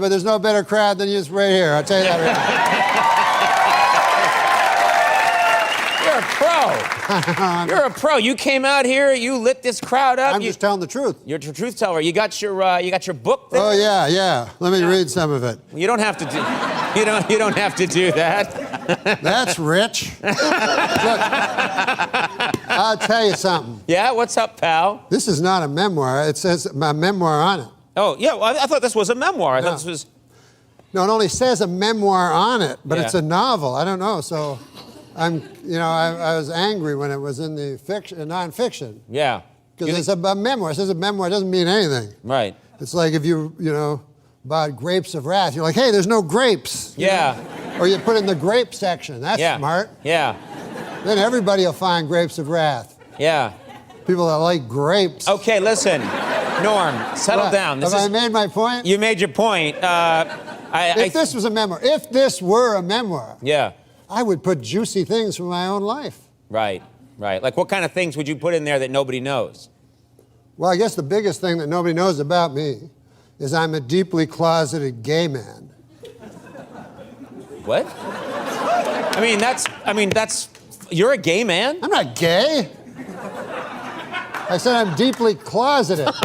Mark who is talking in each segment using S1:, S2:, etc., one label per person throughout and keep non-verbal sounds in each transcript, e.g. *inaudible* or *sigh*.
S1: but there's no better crowd than you right here. I'll tell you that right now. *laughs*
S2: You're a pro. *laughs* You're a pro. You came out here. You lit this crowd up.
S1: I'm
S2: you,
S1: just telling the truth.
S2: you're a truth teller. You got your uh, you got your book there.
S1: Oh yeah, yeah. Let me read some of it.
S2: You don't have to do. You don't. You don't have to do that. *laughs*
S1: That's rich. Look, I'll tell you something.
S2: Yeah. What's up, pal?
S1: This is not a memoir. It says my memoir on it.
S2: Oh yeah. Well, I, I thought this was a memoir. I
S1: No.
S2: thought this was.
S1: No, it only says a memoir on it, but
S2: Yeah.
S1: it's a novel. I don't know. So, I'm, you know, I, I was angry when it was in the fiction, uh, nonfiction,
S2: Yeah.
S1: because it's a, a memoir. It says a memoir it doesn't mean anything.
S2: Right.
S1: It's like if you, you know, bought grapes of wrath. You're like, hey, there's no grapes.
S2: Yeah.
S1: Or you put it in the grape section. That's
S2: Yeah.
S1: smart.
S2: Yeah.
S1: Then everybody will find grapes of wrath.
S2: Yeah.
S1: People that like grapes.
S2: Okay. Listen, Norm, settle down. This
S1: Have
S2: is.
S1: I made my point?
S2: you made your point. Uh, I, I,
S1: if this was a memoir, if this were a memoir,
S2: yeah.
S1: I would put juicy things from my own life.
S2: Right. Right. Like, what kind of things would you put in there that nobody knows?
S1: Well, I guess the biggest thing that nobody knows about me is I'm a deeply closeted gay man.
S2: What? I mean, that's. I mean, that's. You're a gay man.
S1: I'm not gay. I said I'm deeply closeted. *laughs*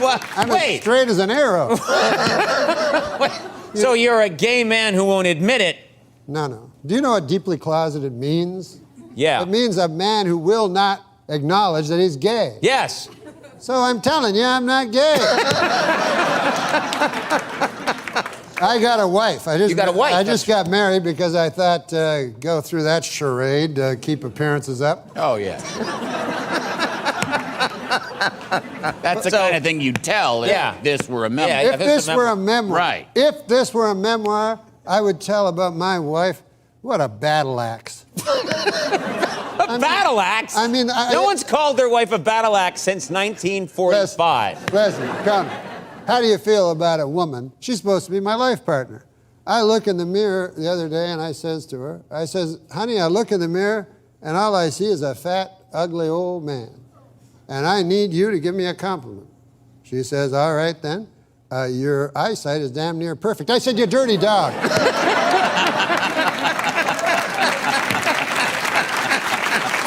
S2: What?
S1: I'm as
S2: Wait.
S1: straight as an arrow. *laughs*
S2: So you're a gay man who won't admit it?
S1: No, no. Do you know what deeply closeted means?
S2: Yeah.
S1: It means a man who will not acknowledge that he's gay.
S2: Yes.
S1: So I'm telling you, I'm not gay. *laughs* I got a wife. I just
S2: You got a wife,
S1: I just got married because I thought uh, go through that charade, uh, keep appearances up.
S3: Oh, yeah. That's the
S2: So-
S3: kind of thing you tell if
S2: Yeah.
S3: this were a memoir.
S2: Yeah,
S1: If
S2: if it's a
S1: this were a
S2: memoir.
S1: memoir,
S3: Right.
S1: If this were a memoir, I would tell about my wife. What a battle axe.
S2: A *laughs* battle axe?
S1: I mean, I-
S2: no
S1: I-
S2: one's called their wife a battle axe since 1945.
S1: Leslie, come. How do you feel about a woman? She's supposed to be my life partner. I look in the mirror the other day and I says to her, I says, honey, I look in the mirror and all I see is a fat, ugly old man. And I need you to give me a compliment. She says, all right then. Uh, your eyesight is damn near perfect. I said, you dirty dog.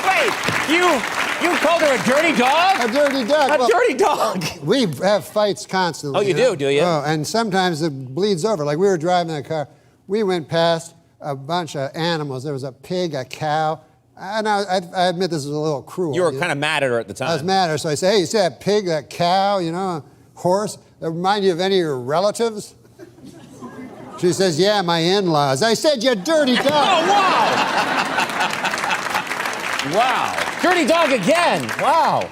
S2: Wait, you you called her a dirty dog?
S1: a dirty dog.
S2: A
S1: Well,
S2: dirty dog.
S1: We have fights constantly.
S2: Oh, you
S1: know?
S2: do, do you?
S1: Oh, and sometimes it bleeds over. Like we were driving in a car, we went past a bunch of animals. There was a pig, a cow, and I, I, I admit this is a little cruel.
S2: You were kind of mad at her at the time.
S1: I was mad at her, so I said, "Hey, you see that pig, that cow, you know, horse? That remind you of any of your relatives?" She says, "Yeah, my in-laws." I said, "You dirty dog."
S2: Oh, wow. Wow. Dirty dog again. Wow.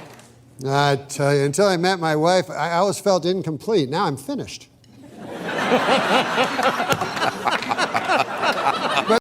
S1: I tell you, until I met my wife, I always felt incomplete. Now I'm finished. *laughs*